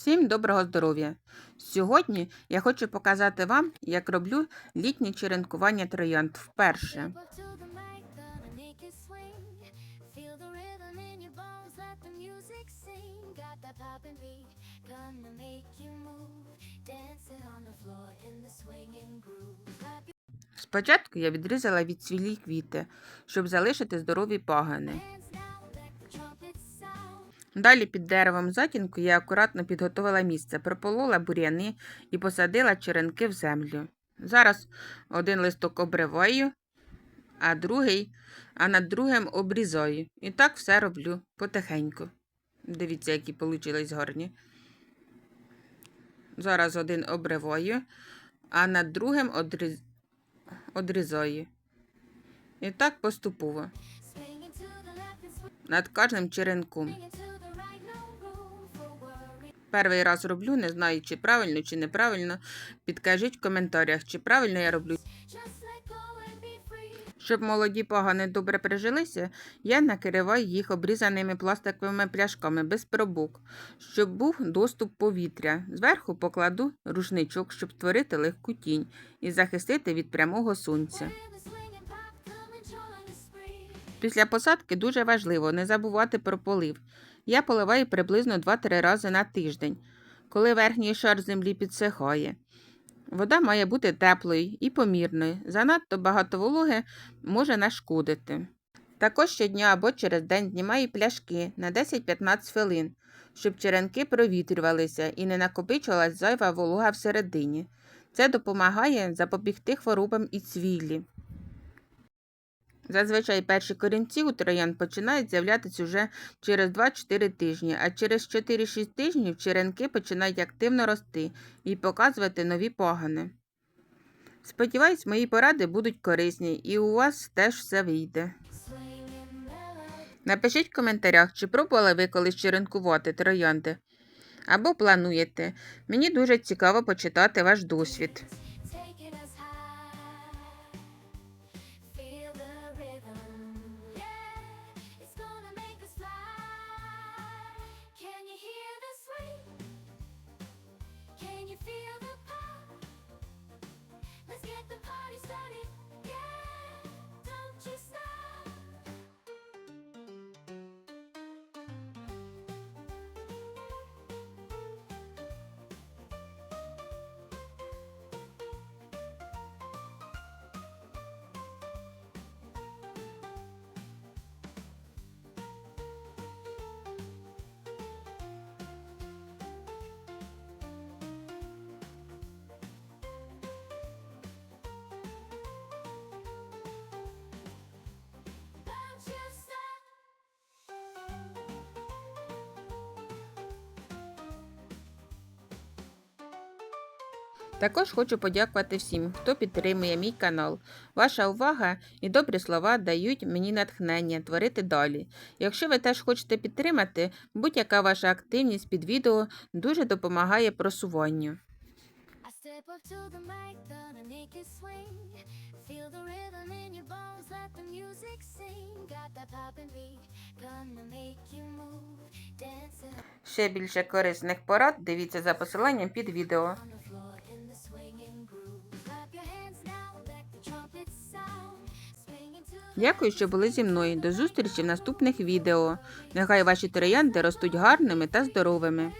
Всім доброго здоров'я! Сьогодні я хочу показати вам, як роблю літнє черенкування троянд вперше. Спочатку я відрізала від цвілі квіти, щоб залишити здорові пагани. Далі під деревом затінку я акуратно підготувала місце, прополола бур'яни і посадила черенки в землю. Зараз один листок обриваю, а другий, а над другим обрізаю. І так все роблю потихеньку. Дивіться, які получились гарні. Зараз один обриваю, а над другим одріз... одрізаю. І так поступово. Над кожним черенком. Перший раз роблю, не знаю, чи правильно, чи неправильно. Підкажіть в коментарях, чи правильно я роблю. Щоб молоді пагани добре прижилися, я накриваю їх обрізаними пластиковими пляшками без пробок, щоб був доступ повітря. Зверху покладу рушничок, щоб створити легку тінь і захистити від прямого сонця. Після посадки дуже важливо не забувати про полив. Я поливаю приблизно 2-3 рази на тиждень, коли верхній шар землі підсихає. Вода має бути теплою і помірною. Занадто багато вологи може нашкодити. Також щодня або через день знімаю пляшки на 10-15 хвилин, щоб черенки провітрювалися і не накопичувалась зайва волога всередині. Це допомагає запобігти хворобам і цвіллі. Зазвичай перші корінці у троян починають з'являтися вже через 2-4 тижні, а через 4-6 тижнів черенки починають активно рости і показувати нові пагани. Сподіваюсь, мої поради будуть корисні і у вас теж все вийде. Напишіть в коментарях, чи пробували ви колись черенкувати троянди. Або плануєте. Мені дуже цікаво почитати ваш досвід. Також хочу подякувати всім, хто підтримує мій канал. Ваша увага і добрі слова дають мені натхнення творити далі. Якщо ви теж хочете підтримати, будь-яка ваша активність під відео дуже допомагає просуванню. Ще більше корисних порад дивіться за посиланням під відео. Дякую, що були зі мною. До зустрічі в наступних відео. Нехай ваші троянди ростуть гарними та здоровими.